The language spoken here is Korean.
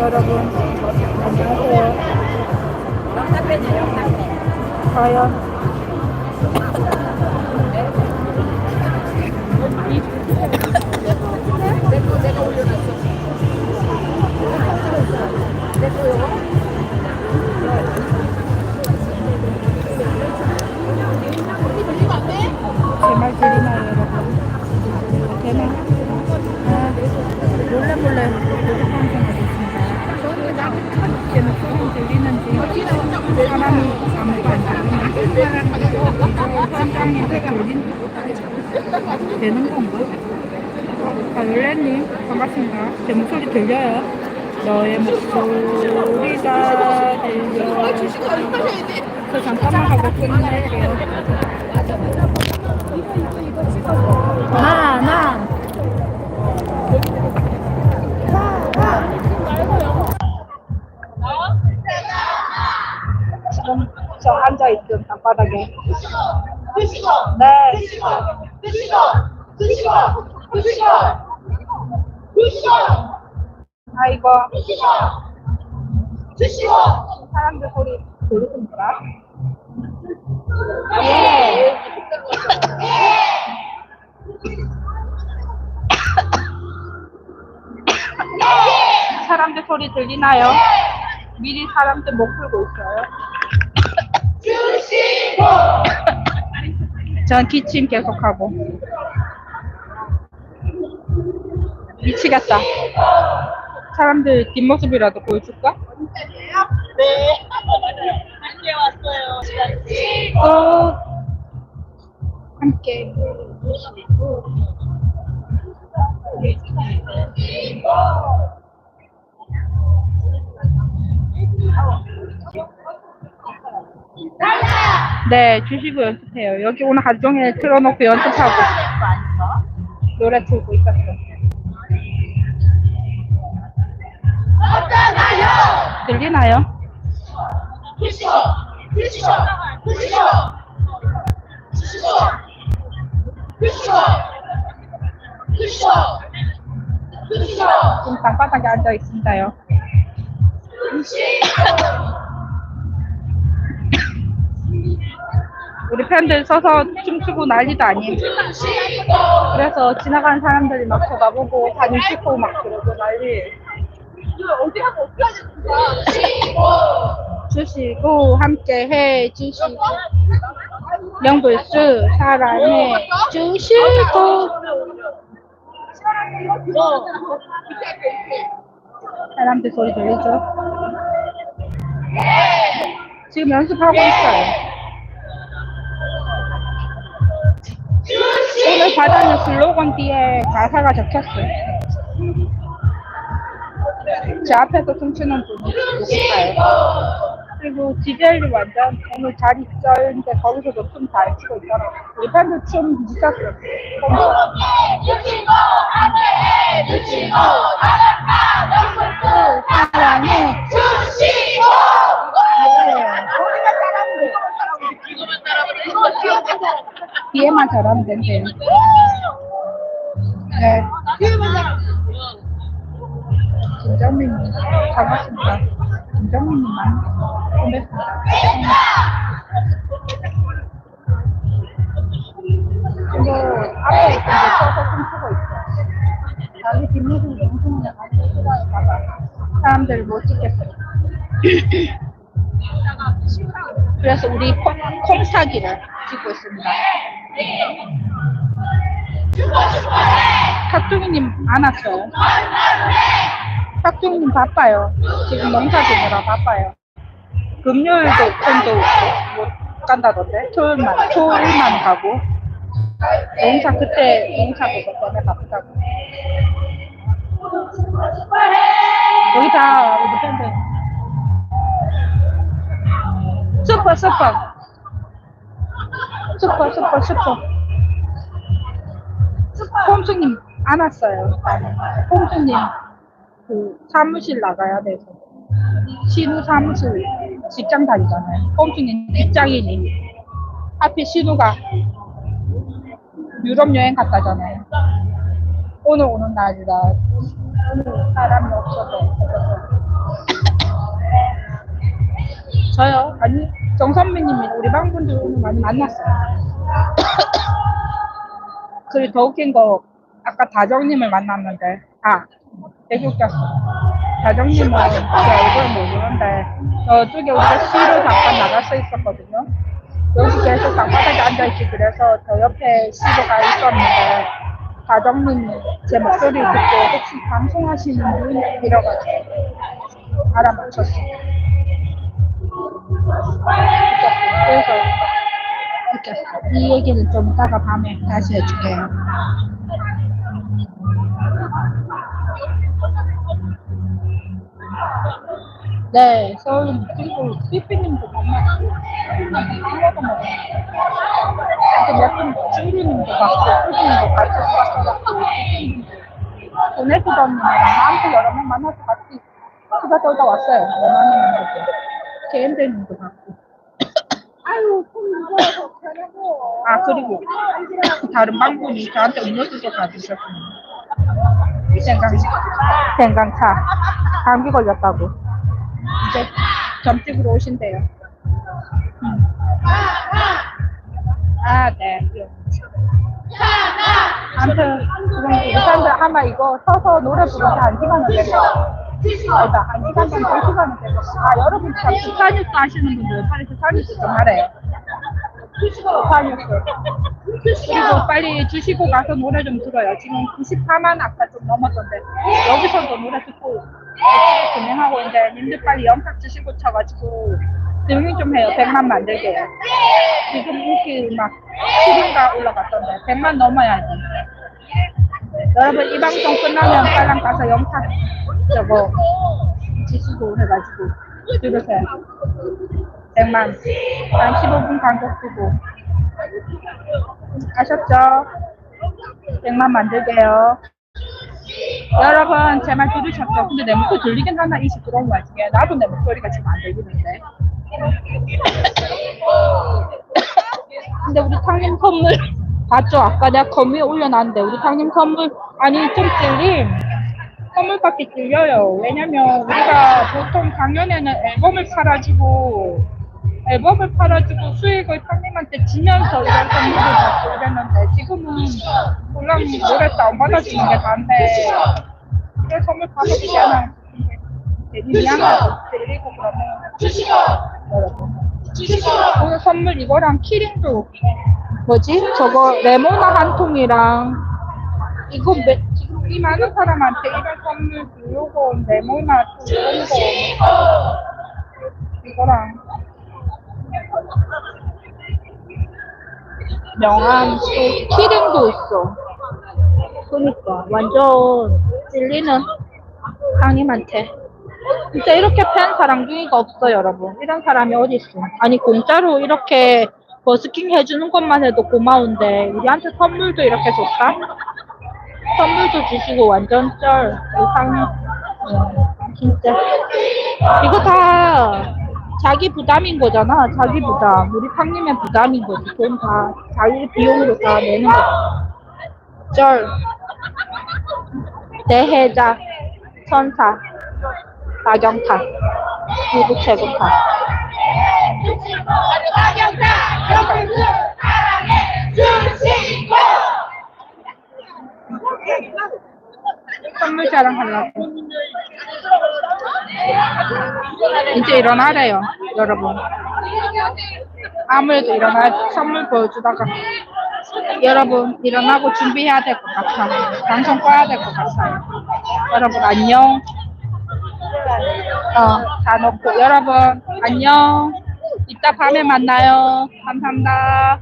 여러분 안녕하세요. 과연 현장에 들린 되는 건가? 아, 율레님 반갑습니다. 제 목소리 들려요? 너의 목소리가 들려. 저 잠깐만 하고 끝낼게요. 나, 나. 지금 저 앉아있던 땅바닥에. 네. 아이고, 사람들 소리 들리는구나. 예. 사람들 소리 들리나요? 미리 사람들 목 풀고 있어요. 전 기침 계속하고. 미치겠다. 사람들 뒷모습이라도 보여줄까? 네. 함께 왔어요. 어, 함께. 네, 주시고 연습해요. 여기 오늘 하루 종일 틀어놓고 연습하고 노래 틀고 있었어요. 들리나요? 지금 땅바닥에 앉아 있습니다요. 우리 팬들 서서 춤추고 난리도 아니에요. 그래서 지나가는 사람들이 막 쳐다보고 사진 찍고 막 그러고 난리. 어디 가면 어떻게 거야? 주시고 함께 해 주시고 영불수 사랑해 주시고 사람들 소리 들리죠? 지금 연습하고 있어요. 오늘 받은 슬로건 뒤에 가사가 적혔어요. 제 앞에서 춤추는 분이 누굴까요? 그리고 지젤리 완전 오늘 잘 있어인데 거기서도 춤잘 추고 있더라고요. 우리 팬들 춤 미쳤어요. 사랑해. 뒤에만 잘하면 된대요. 네. 김정민님 반갑습니다. 김정민님만 보냈습니다. 이거 앞에 있는데 서서 춤추고 있어. 나중에 뒷모습 영상을 많이 찍어봐봐. 사람들 못 찍겠어요. 그래서 우리 콩, 콩사기를 찍고 있습니다. 탁종이님 안 왔어요. 탁종이님 바빠요. 지금 농사 지느라 바빠요. 금요일도 오픈도 못 간다던데 토요일만 토요일만 가고 농사 그때 농사 그거 때문에 바쁘다고. 여기 다 우리 팬들. 슈퍼 슈퍼 슈퍼 슈퍼 슈퍼 홈수님 안 왔어요. 홈수님 그 사무실 나가야 돼서 신우 사무실 직장 다니잖아요. 홈수님 직장인이 하필 신우가 유럽 여행 갔다잖아요. 오늘 오는 날이라 사람이 없어서 저요? 아니, 정선미님이 우리 방분들 오늘 많이 만났어요. 그리고 더 웃긴 거, 아까 다정님을 만났는데, 아, 되게 웃겼어. 다정님은 제 얼굴 모르는데, 저쪽에 우리가 C로 잠깐 나가서 있었거든요. 여기 계속 방바닥에 앉아있지, 그래서 저 옆에 C로 가 있었는데, 다정님이 제 목소리 듣고 혹시 방송하시는 분? 이러가지고 알아맞혔어요. 웃겼어. 이 얘기는 좀 이따가 밤에 다시 해줄게요. 네, 서울 그리고 삐삐님도 만났고 한번도 먹었어요. 몇분 주루님도 봤고 삐삐님도 같이 봤어갖고 보내주던 나한테 여러 명 만나서 같이 수다 떨다 왔어요. 원하는 개인들님도 봤고 아유, 좀 무거워서 편하고. 아 그리고 다른 방분이 저한테 음료수도 가주셨습니다. 생강 생강차 감기 걸렸다고 이제 점집으로 오신대요. 음. 아 네. 아무튼 지금 우리 사람들 아마 이거 서서 노래 부르기 한 시간은 되겠 다. 아니다 한 시간 반, 두 시간은 되겠다. 아 여러분 참 부산 뉴스 하시는 분들 빨리 부산 뉴스 좀 하래요. 부산 뉴스. 그리고 빨리 주시고 가서 노래 좀 들어요. 지금 94만 아까 좀 넘었던데 여기서도 노래 듣고 진행하고 있는데 님들 빨리 영상 주시고 쳐가지고 조용히 좀 해요. 100만 만들게요. 지금 인기 막 7인가 올라갔던데 100만 넘어야지. 여러분 이 방송 끝나면 빨랑 가서 영상 저거 지시고 해가지고 들으세요. 100만 한 15분 간격 두고 아셨죠? 100만 만들게요. 여러분 제 말 들으셨죠? 근데 내 목소리 들리긴 하나 이 시끄러운 와중에 나도 내 목소리가 지금 안 들리는데 근데 우리 탕님 선물 봤죠? 아까 내가 거미에 올려놨는데 우리 탕님 선물 아니 좀 찔림 선물 받기 찔려요. 왜냐면 우리가 보통 작년에는 앨범을 팔아주고 앨범을 팔아주고 수익을 탕님한테 주면서 이런 선물을 받고 이랬는데 지금은 물론 노래 다운 받아주는 게 다인데 그래 선물 받아주잖아. 괜히 미안하고 드리고 그러면. 여러분 오늘 선물 이거랑 키링도 뭐지? 저거 레모나 한 통이랑 이거 몇, 지금 이 많은 사람한테 이런 선물 주려고 온 레모나 또 이런 거. 이거랑. 명함 또 키링도 있어. 그러니까 완전 찔리는 강님한테. 진짜 이렇게 팬 사랑둥이가 없어 여러분. 이런 사람이 어디 있어? 아니 공짜로 이렇게 버스킹 해주는 것만 해도 고마운데 우리한테 선물도 이렇게 줬다 선물도 주시고 완전 쩔 이상. 진짜. 이거 다 자기 부담인 거잖아. 자기 부담. 우리 팡님의 부담인 거지. 돈 다 자기 비용으로 다 내는 거쩔. 대혜자 천사 박영타 누구 최고타 선물 자랑하려고. 이제 일어나래요 여러분. 아무래도 일어나 선물 보여주다가. 여러분 일어나고 준비해야 될 것 같아 방송 꺼야 될 것 같아요. 여러분 안녕. 어, 다 놓고. 여러분 안녕 이따 밤에 만나요. 감사합니다